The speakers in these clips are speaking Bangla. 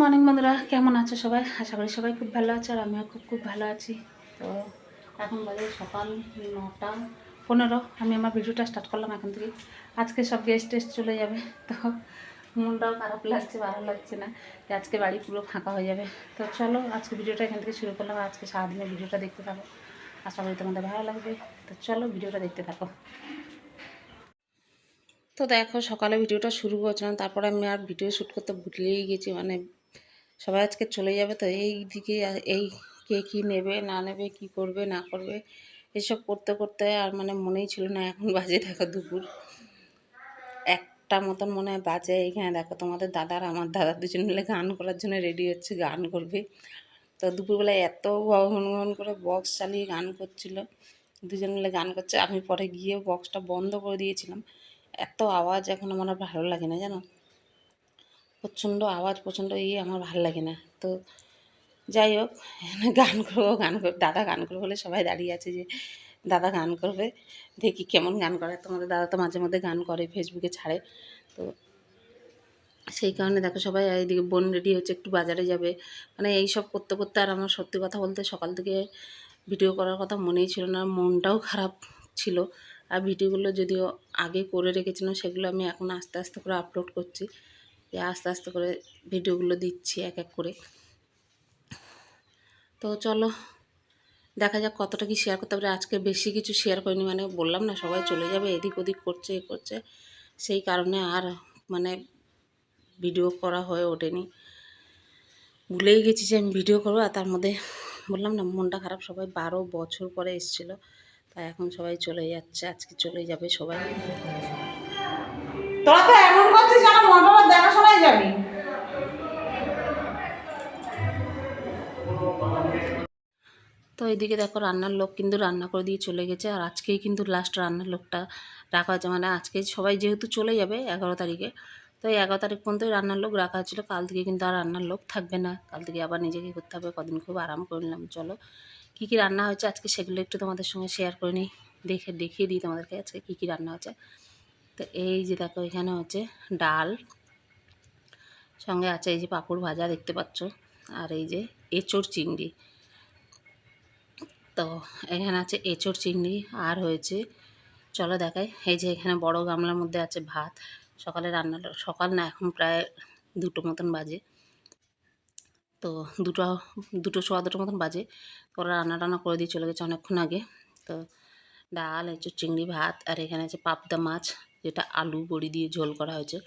মর্নিং বন্ধুরা, কেমন আছো সবাই? আশা করি সবাই খুব ভালো আছে আর আমিও খুব খুব ভালো আছি। তো এখন বাজে সকাল নটা পনেরো। আমি আমার ভিডিওটা স্টার্ট করলাম এখন থেকে। আজকে সব গেস্ট টেস্ট চলে যাবে। তো মনটাও খারাপ লাগছে, ভালো লাগছে না যে আজকে বাড়ি পুরো ফাঁকা হয়ে যাবে। তো চলো আজকে ভিডিওটা এখান থেকে শুরু করলাম আজকে সারাদিনের ভিডিওটা দেখতে থাকো। আশা করি তোমাদের ভালো লাগবে। তো চলো ভিডিওটা দেখতে থাকো। তো দেখো সকালে ভিডিওটা শুরু করছিলাম, তারপরে আমি আর ভিডিও শ্যুট করতে ভুলেই গেছি। মানে সবাই আজকে চলে যাবে তো এই দিকে এই কে কী নেবে, না নেবে, কি করবে, না করবে, এসব করতে করতে আর মানে মনেই ছিল না এখন বাজে, দেখো দুপুর। একটা মতন মনে হয় বাজে এইখানে দেখো তোমাদের দাদার আমার দাদা দুজন মিলে গান করার জন্য রেডি হচ্ছে, গান করবে। তো দুপুরবেলায় এত ঘন করে বক্স চালিয়ে গান করছিল, দুজন মিলে গান করছে, আমি পরে গিয়ে বক্সটা বন্ধ করে দিয়েছিলাম। এত আওয়াজ এখন আমার ভালো লাগে না, জানো? প্রচণ্ড আওয়াজ, প্রচণ্ড ইয়ে আমার ভালো লাগে না। তো যাই হোক, গান করব গান করব দাদা গান করব বলে সবাই দাঁড়িয়ে আছে যে, দাদা গান করবে। দেখি কেমন গান করে। তোমাদের দাদা তো মাঝে মধ্যে গান করে ফেসবুকে ছাড়ে। তো সেই কারণে দেখো সবাই এইদিকে বোন রেডি হচ্ছে, একটু বাজারে যাবে। মানে এই সব করতে করতে আর আমার সত্যি কথা বলতে সকাল থেকে ভিডিও করার কথা মনেই ছিল না, মনটাও খারাপ ছিল। আর ভিডিওগুলো যদিও আগে করে রেখেছিলাম, সেগুলো আমি এখন আস্তে আস্তে করে আপলোড করছি। আস্তে আস্তে করে ভিডিওগুলো দিচ্ছি এক এক করে। তো চলো, দেখা যাক কতটা কি শেয়ার করতে পারে। আজকে বেশি কিছু শেয়ার করিনি মানে বললাম না, সবাই চলে যাবে, এদিক ওদিক করছে, এ করছে। সেই কারণে আর মানে ভিডিও করা হয়ে ওঠেনি। ভুলেই গেছি যে আমি ভিডিও করব, আর তার মধ্যে বললাম না, মনটা খারাপ, সবাই বারো বছর পরে এসেছিল, তাই এখন সবাই চলে যাচ্ছে, আজকে চলে যাবে সবাই। দেখাশোনায় যাবি। তো এইদিকে দেখো রান্নার লোক কিন্তু রান্না করে দিয়ে চলে গেছে, আর আজকেই কিন্তু লাস্ট রান্নার লোকটা রাখা হয়েছে। মানে আজকে সবাই যেহেতু চলে যাবে এগারো তারিখে, তো এই এগারো তারিখ পর্যন্তই রান্নার লোক রাখা হয়েছিলো। কাল থেকে কিন্তু আর রান্নার লোক থাকবে না। কাল থেকে আবার নিজেকে করতে হবে, কদিন খুব আরাম করে নিলাম। চলো, কী কী রান্না হয়েছে আজকে সেগুলো একটু তোমাদের সঙ্গে শেয়ার করে নিই। দেখে দেখিয়ে দিই তোমাদেরকে আজকে কী কী রান্না হয়েছে। তো এই যে দেখো, এখানে হচ্ছে ডাল, সঙ্গে আছে এই যে পাঁপড় ভাজা দেখতে পাচ্ছ, আর এই যে এঁচড় চিংড়ি। তো এখানে আছে এঁচড় চিংড়ি, আর হয়েছে, চলো দেখাই, এই যে এখানে বড় গামলার মধ্যে আছে ভাত, সকালে রান্না, সকাল না এখন প্রায় দুটো মতন বাজে। তো দুটো দুটো সোয়া দুটো মতন বাজে ওরা রান্না টান্না করে দিয়ে চলে গেছে অনেকক্ষণ আগে। তো ডাল, এঁচড় চিংড়ি, ভাত, আর এখানে আছে পাবদা মাছ যেটা আলু, বড়ি দিয়ে ঝোল করা হয়েছে।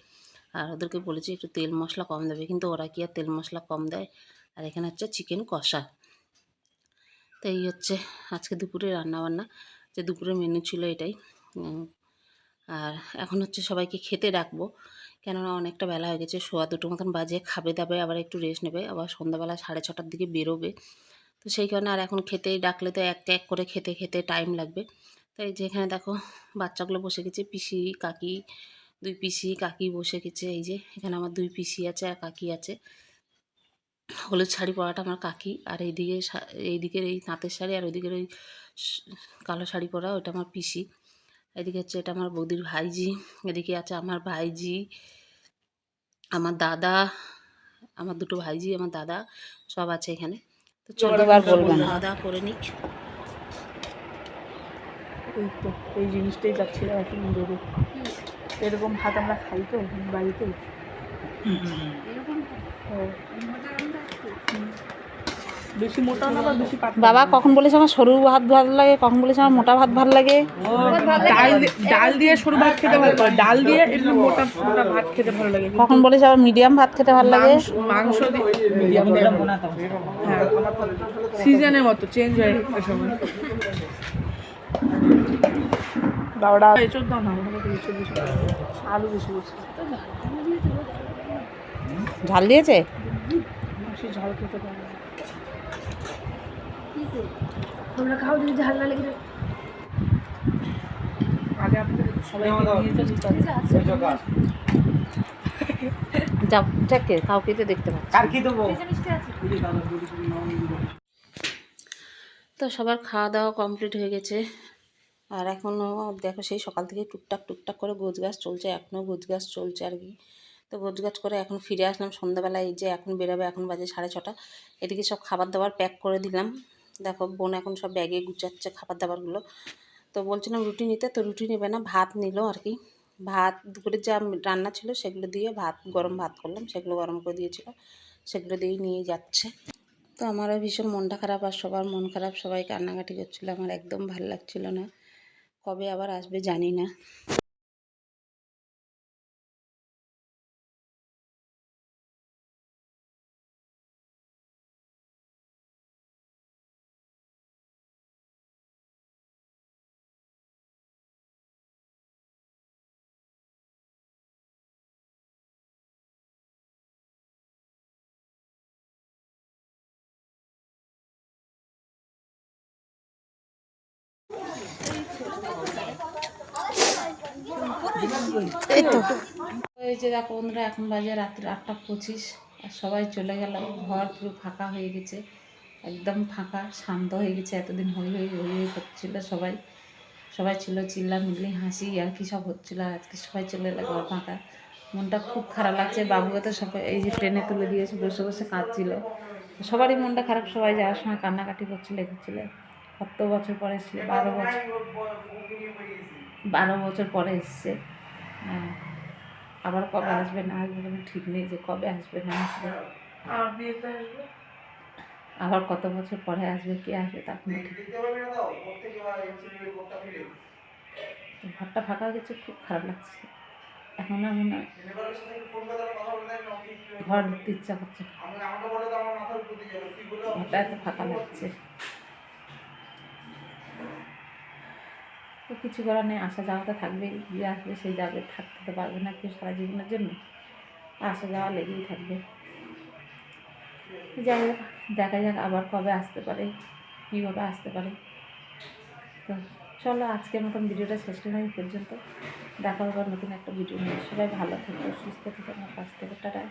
আর ওদেরকে বলেছি একটু তেল মশলা কম দেবে, কিন্তু ওরা কি আর তেল মশলা কম দেয়? আর এখানে হচ্ছে চিকেন কষা। তো এই হচ্ছে আজকে দুপুরে রান্নাবান্না, যে দুপুরের মেনু ছিল এটাই। আর এখন হচ্ছে সবাইকে খেতে ডাকবো, কেননা অনেকটা বেলা হয়ে গেছে, সোয়া দুটো মতন বাজে, খাবে দাবে, আবার একটু রেস্ট নেবে, আবার সন্ধ্যাবেলা সাড়ে ছটার দিকে বেরোবে। তো সেই কারণে আর এখন খেতেই ডাকলে তো এক এক করে খেতে খেতে টাইম লাগবে। তাই যেখানে দেখো বাচ্চাগুলো বসে গেছে পিসি কাকি দুই পিসি কাকি বসে গেছে এই যে এখানে আমার দুই পিসি আছে আর কাকি আছে। হলুদ শাড়ি পরাটা আমার কাকি আর এইদিকে এইদিকের এই তাঁতের শাড়ি আর ওইদিকের ওই কালো শাড়ি পরা ওটা আমার পিসি। এদিকে হচ্ছে এটা আমার বৌদির ভাইজি এদিকে আছে আমার ভাইজি আমার দাদা আমার দুটো ভাইজি আমার দাদা সব আছে এখানে। তো চলো এবার বলবে দাওয়া করে নিক। এই তো এই জিনিসটাই যাচ্ছিল এখন দেবো। এরকম ভাত আমরা খাই তো বাড়িতে। বেশি মোটা না বেশি বাবা কখন বলেছে আমার সরু ভাত ভালো লাগে কখন বলেছে আমার মোটা ভাত ভালো লাগে? ডাল ডাল দিয়ে সরু ভাত খেতে ভালো লাগে। ডাল দিয়ে একটু মোটা মোটা ভাত খেতে ভালো লাগে। কখন বলেছে আমার মিডিয়াম ভাত খেতে ভালো লাগে? মাংস- মিডিয়াম হ্যাঁ। সিজনের মতো চেঞ্জ হয় সময় বাবাটা এঁচড় দাও না আলু বেশি বেশি ঝাল দিয়েছে? ঝাল খেতে পারে তোমরা খাও যদি ঝাল না লেগে আগে কাউকে তো দেখতে পাচ্ছি। তো সবার খাওয়া দাওয়া কমপ্লিট হয়ে গেছে। আর এখনও দেখো সেই সকাল থেকে টুকটাক টুকটাক করে গোছ গাছ চলছে এখনও গোছ গাছ চলছে আর কি। তো তো গোছগাছ করে এখন ফিরে আসলাম সন্ধ্যাবেলায় এই যে এখন বেরোবে, এখন বাজে সাড়ে ছটা। এদিকে সব খাবার দাবার প্যাক করে দিলাম। দেখো বোন এখন সব ব্যাগে গুচাচ্ছে খাবার দাবারগুলো। তো বলছিলাম রুটি নিতে, তো রুটি নেবে না, ভাত নিল আর কি। ভাত দুপুরে যা রান্না ছিল সেগুলো দিয়ে ভাত, গরম ভাত করলাম, সেগুলো গরম করে দিয়েছিল, সেগুলো দিয়েই নিয়ে যাচ্ছে। তো আমারও ভীষণ মনটা খারাপ আর সবার মন খারাপ, সবাই কান্নাকাটি করছিল, আমার একদম ভালো লাগছিল না। কবে আবার আসবে জানি না। বন্ধুরা, এখন বাজে রাত্রি আটটা পঁচিশ আর সবাই চলে গেল। ঘর পুরো ফাঁকা হয়ে গেছে, একদম ফাঁকা, শান্ত হয়ে গেছে। এতদিন হই হই হই হই হচ্ছিল সবাই। সবাই ছিল চিল্লা মিল্লি, হাসি, আর কি সব হচ্ছিল। আজকে সবাই চলে এলো ঘর ফাঁকা। মনটা খুব খারাপ লাগছে। বাবুকে তো সবাই এই যে ট্রেনে তুলে দিয়েছে বসে বসে কাঁদছিল। সবারই মনটা খারাপ, সবাই যাওয়ার সময় কান্নাকাটি করছিল এ করছিল কত বছর পরে এসেছিল বারো বছর। বারো বছর পরে এসছে। হ্যাঁ। আবার কবে আসবে না আসবে কোনো ঠিক নেই যে কবে আসবে না আসবে। আবার কত বছর পরে আসবে কে আসবে তা কোনো ঠিক ঘরটা ফাঁকা হয়ে গেছে খুব খারাপ লাগছে। এখন আর মনে হয় ঘর ঢুকতে ইচ্ছা করছে ঘরটা এত ফাঁকা লাগছে। তো কিছু করার নেই, আসা যাওয়া তো থাকবেই। যে আসবে সেই যাবে, থাকতে তো পারবে না কেউ সারা জীবনের জন্য। আসা যাওয়া লেগেই থাকবে। যাই হোক, দেখা যাক আবার কবে আসতে পারে, কীভাবে আসতে পারে। তো চলো, আজকের মতন ভিডিওটা শেষ করলাম এই পর্যন্ত। দেখা আবার নতুন একটা ভিডিও নিয়ে। সবাই ভালো থেকো, সুস্থ থেকো, আমার কাছ থেকে, টাটা।